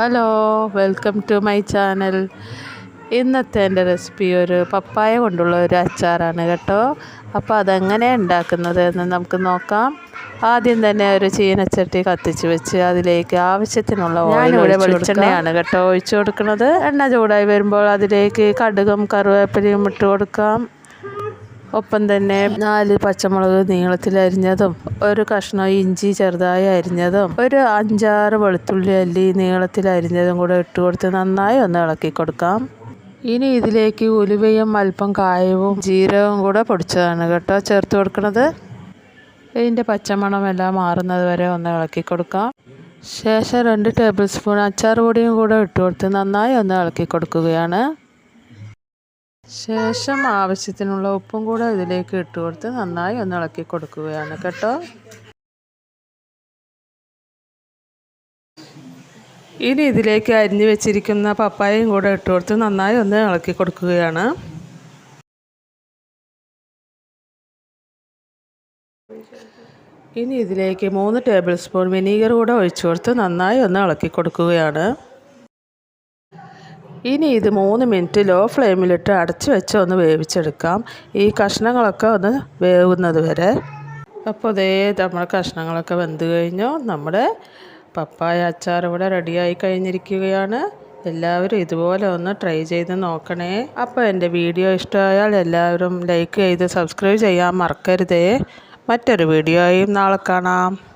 Hello welcome to my channel ഇന്നത്തെ എന്റെ recipe ഒരു പപ്പായ കൊണ്ടുള്ള ഒരു അച്ചാറാണ് കേട്ടോ. അപ്പോൾ അതെങ്ങനെ ഉണ്ടാക്കുന്നത് എന്ന് നമുക്ക് നോക്കാം. ആദ്യം തന്നെ ഒരു ചീനച്ചട്ടി കത്തിച്ച് വെച്ച് അതിലേക്ക് ആവശ്യത്തിനുള്ള ഓയിൽ വെളിച്ചെണ്ണയാണ് കേട്ടോ. ഒഴിച്ചു കൊടുക്കുന്നത്. എണ്ണ ചൂടായി വരുമ്പോൾ അതിലേക്ക് കടുകും കറിവേപ്പിലയും ഇട്ട് കൊടുക്കാം. ഒപ്പം തന്നെ നാല് പച്ചമുളക് നീളത്തിൽ അരിഞ്ഞതും ഒരു കഷ്ണം ഇഞ്ചി ചെറുതായി അരിഞ്ഞതും ഒരു അഞ്ചാറ് വെളുത്തുള്ളി അല്ലി നീളത്തിൽ അരിഞ്ഞതും കൂടെ ഇട്ട് കൊടുത്ത് നന്നായി ഒന്ന് ഇളക്കി കൊടുക്കാം. ഇനി ഇതിലേക്ക് ഉലുവയും അല്പം കായവും ജീരകവും കൂടെ പൊടിച്ചതാണ് കേട്ടോ ചേർത്ത് കൊടുക്കുന്നത് ഇതിന്റെ പച്ചമണമെല്ലാം മാറുന്നത് വരെ ഒന്ന് ഇളക്കി കൊടുക്കാം. ശേഷം രണ്ട് ടേബിൾ സ്പൂൺ അച്ചാർ പൊടിയും കൂടെ ഇട്ട് കൊടുത്ത് നന്നായി ഒന്ന് ഇളക്കി കൊടുക്കുകയാണ്. ശേഷം ആവശ്യത്തിനുള്ള ഉപ്പും കൂടെ ഇതിലേക്ക് ഇട്ട് കൊടുത്ത് നന്നായി ഒന്ന് ഇളക്കി കൊടുക്കുകയാണ് കേട്ടോ. ഇനി ഇതിലേക്ക് അരിഞ്ഞു വെച്ചിരിക്കുന്ന പപ്പായയും കൂടെ ഇട്ട് കൊടുത്ത് നന്നായി ഒന്ന് ഇളക്കി കൊടുക്കുകയാണ്. ഇനി ഇതിലേക്ക് മൂന്ന് ടേബിൾ സ്പൂൺ വിനീഗർ കൂടെ ഒഴിച്ചു കൊടുത്ത് നന്നായി ഒന്ന് ഇളക്കി കൊടുക്കുകയാണ്. ഇനി ഇത് മൂന്ന് മിനിറ്റ് ലോ ഫ്ലെയിമിലിട്ട് അടച്ച് വെച്ച് ഒന്ന് വേവിച്ചെടുക്കാം. ഈ കഷ്ണങ്ങളൊക്കെ ഒന്ന് വേവുന്നത് വരെ. അപ്പോൾ ഇതേ നമ്മുടെ കഷ്ണങ്ങളൊക്കെ വെന്ത് കഴിഞ്ഞു. നമ്മുടെ പപ്പായ അച്ചാർ ഇവിടെ റെഡിയായി കഴിഞ്ഞിരിക്കുകയാണ്. എല്ലാവരും ഇതുപോലെ ഒന്ന് ട്രൈ ചെയ്ത് നോക്കണേ. അപ്പോൾ എന്റെ വീഡിയോ ഇഷ്ടമായാൽ എല്ലാവരും ലൈക്ക് ചെയ്ത് സബ്സ്ക്രൈബ് ചെയ്യാൻ മറക്കരുതേ. മറ്റൊരു വീഡിയോയും നാളെ കാണാം.